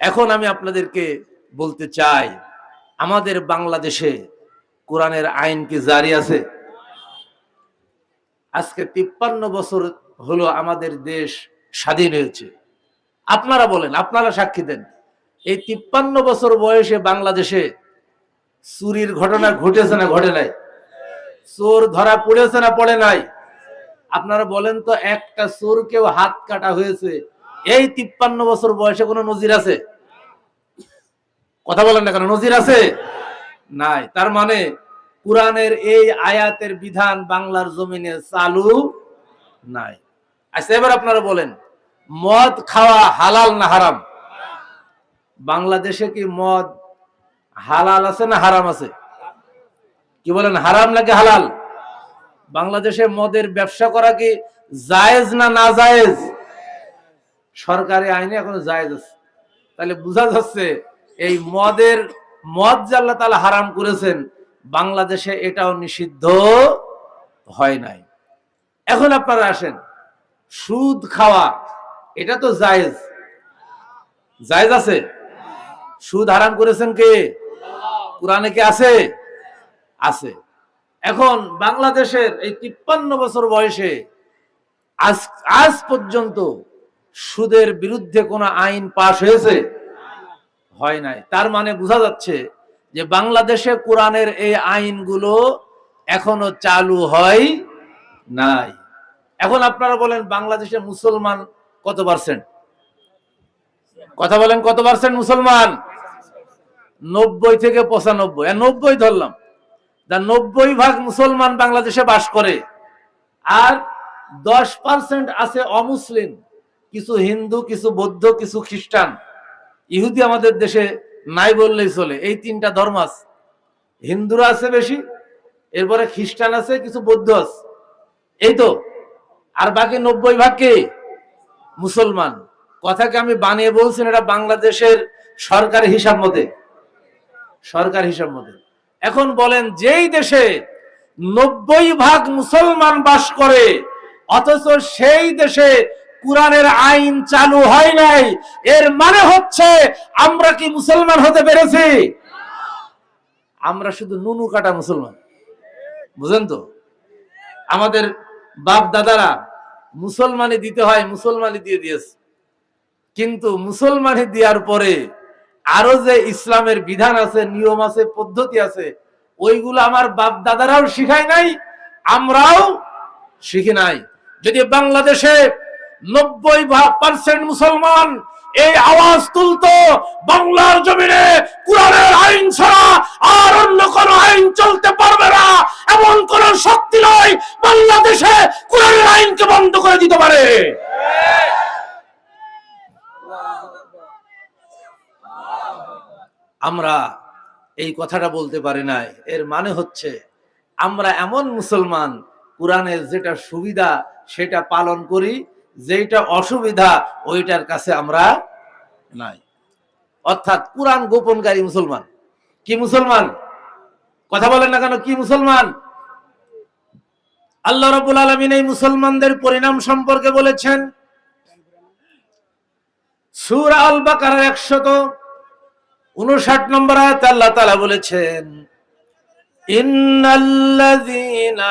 এখন আমি আপনাদেরকে বলতে চাই, আমাদের বাংলাদেশে কোরআনের আইন কি জারি আছে? আজকে তিপ্পান্ন বছর হলো আমাদের দেশ স্বাধীন হয়েছে। আপনারা বলেন, আপনারা সাক্ষী দেন। এই তিপ্পান্ন বছর বয়সে বাংলাদেশে চুরির ঘটনা ঘটেছে না ঘটে নাই? চোর ধরা পড়েছে না পড়ে নাই? আপনারা বলেন তো, একটা চোরকেও হাত কাটা হয়েছে। এই তিপ্পান্ন বছর বয়সে কোনো নজির আছে? কথা বলেন না কেন, নজির আছে? নাই। তার মানে কোরআনের এই আয়াতের বিধান বাংলার জমিনে চালু নাই। আচ্ছা এবার আপনারা বলেন, মদ খাওয়া হালাল না হারাম? বাংলাদেশে কি মদ হালাল আছে না হারাম আছে? কি বলেন, হারাম নাকি হালাল? বাংলাদেশে মদের ব্যবসা করা কি জায়েজ না না জায়েজ সরকারি আইনে এখন জায়েজ আছে। তাহলে বোঝা যাচ্ছে এই মদের, মদ যে আল্লাহ তাআলা হারাম করেছেন, বাংলাদেশে এটাও নিষিদ্ধ হয় নাই। এখন আপনারা আসেন, সুদ খাওয়া, এটা তো জায়েজ। জায়েজ আছে? সুদ হারাম করেছেন কে? কোরআনে কি আছে? আছে। এখন বাংলাদেশের এই তিপ্পান্ন বছর বয়সে আজ আজ পর্যন্ত সুদের বিরুদ্ধে কোনো আইন পাশ হয়েছে? হয় নাই। তার মানে বোঝা যাচ্ছে যে বাংলাদেশে কোরআনের এই আইনগুলো এখনও চালু হয় নাই। এখন আপনারা বলেন, বাংলাদেশে মুসলমান কত পার্সেন্ট কথা বলেন, কত পার্সেন্ট মুসলমান? নব্বই থেকে পঁচানব্বই। নব্বই ধরলাম। নব্বই ভাগ মুসলমান বাংলাদেশে বাস করে। আর দশ পার্সেন্ট আছে অমুসলিম। কিছু হিন্দু, কিছু বৌদ্ধ, কিছু খ্রিস্টান। ইহুদি আমাদের দেশে নাই বললেই চলে। এই তিনটা ধর্ম আছে। হিন্দুরা আছে বেশি, এরপরে খ্রিস্টান আছে, কিছু বৌদ্ধ আছে। এই তো। আর বাকি নব্বই ভাগ কে? মুসলমান। কথাকে আমি বানিয়ে বলছি এটা বাংলাদেশের সরকার হিসাব মতে। সরকার হিসাব মতে। এখন বলেন, যেই দেশে নব্বই ভাগ মুসলমান বাস করে, অথচ সেই দেশে কোরআনের আইন চালু হয় নাই। এর মানে হচ্ছে, আমরা কি মুসলমান হতে পেরেছি? আমরা শুধু নুনু কাটা মুসলমান। বুঝেন তো? আমাদের বাপ দাদারা মুসলমানি দিতে হয়, মুসলমানি দিয়ে দিয়েছে। কিন্তু মুসলমানি দেওয়ার পরে আরও যে ইসলামের বিধান আছে, নিয়ম আছে, পদ্ধতি আছে, ওইগুলো আমার বাপ দাদারাও শিখায় নাই, আমরাও শিখি নাই। যদি বাংলাদেশে নব্বই পার্সেন্ট মুসলমান এই আওয়াজ তুলতো বাংলার জমিনে কোরআনের আইন ছাড়া আর অন্য কোন আইন চলতে পারবে না। এমন কোন শক্তি নয় বাংলাদেশে কোরআনের আইনকে বন্ধ করে দিতে পারে। আমরা এই কথাটা বলতে পারি নাই। এর মানে হচ্ছে আমরা এমন মুসলমান, কোরআনের যেটা সুবিধা সেটা পালন করি যেটা অসুবিধা, ওইটার কাছে আমরা নাই। অর্থাৎ কোরআন গোপনকারী মুসলমান। কি মুসলমান? কথা বলেন না কেন, কি মুসলমান? আল্লাহ রবুল আলমিন এই মুসলমানদের পরিণাম সম্পর্কে বলেছেন। সুর আল বাকার একশত উনষাট নম্বর আয়াত আল্লাহ তালা বলেছেন, ইন্নাল্লাযীনা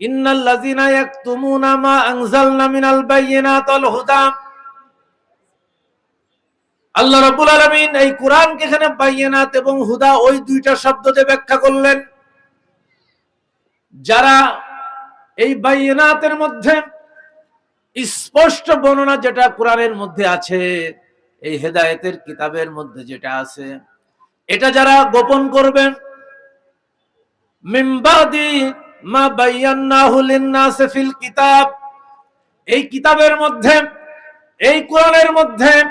এই এবং হুদা ওই দুইটা শব্দতে ব্যাখ্যা করলেন। যারা এই বায়্যিনাতের মধ্যে স্পষ্ট বর্ণনা যেটা কোরআনের মধ্যে আছে, এই হেদায়েতের কিতাবের মধ্যে যেটা আছে, এটা যারা গোপন করবেন মিম্বাদি মা ফিল কিতাব। এই কিতাবের মধ্যে, এই কোরআনের মধ্যে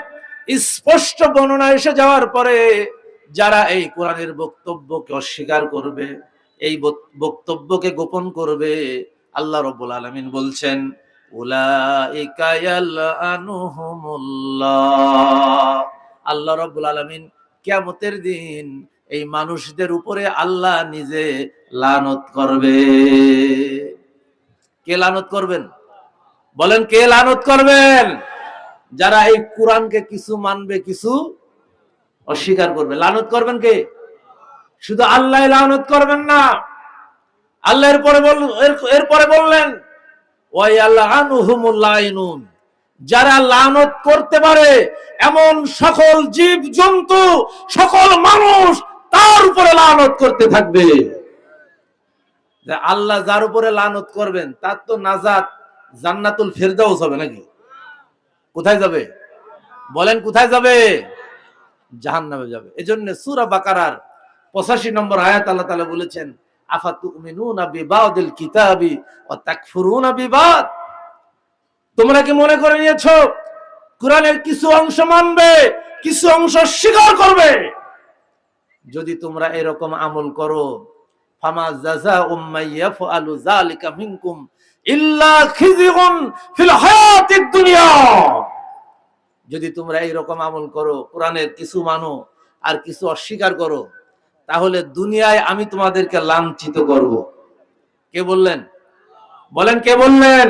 স্পষ্ট বর্ণনা এসে যাওয়ার পরে যারা এই কোরআনের বক্তব্যকে অস্বীকার করবে, এই বক- বক্তব্যকে গোপন করবে, আল্লাহ রব্বুল আলামিন বলছেন, উলাইকা ইয়ালআনুহুমুল্লাহ আল্লাহ রব্বুল আলামিন কিয়ামতের দিন এই মানুষদের উপরে আল্লাহ নিজে লানত করবে। কে লানত করবেন? বলেন, কে লানত করবেন? যারা এই কোরআনকে কিছু মানবে, কিছু অস্বীকার করবে। লানত করবেন কে? শুধু আল্লাহ লানত করবেন না। আল্লাহ এরপরে বল এর- এরপরে বললেন ওয়াই আল্লাহ যারা লানত করতে পারে, এমন সকল জীব জন্তু সকল মানুষ তার উপরে লানত করতে থাকবে। যে আল্লাহ যার উপরে লানত করবেন, তার তো নাজাত জান্নাতুল ফেরদাউস হবে নাকি? কোথায় যাবে? বলেন কোথায় যাবে? জাহান্নামে যাবে। এজন্য সূরা বাকারার 85 নম্বর আয়াত আল্লাহ তাআলা বলেছেন, আফাতুমিনুনা বিবাদিল কিতাবি ওয়া তাকফুরুনা বিবাদ? তোমরা কি মনে করে নিয়েছো? কোরআনের কিছু অংশ মানবে, কিছু অংশ স্বীকার করবে। যদি তোমরা এরকম আমল করো, ফামা জাযাউ মাইয়াফআলু যালিকা মিনকুম ইল্লা খিজিউন ফিল হায়াতিদ দুনিয়া। যদি তোমরা এইরকম আমল করো, কোরআনের কিছু মানো আর কিছু অস্বীকার করো, তাহলে দুনিয়ায় আমি তোমাদেরকে লাঞ্ছিত করব। কে বললেন? বলেন কে বললেন?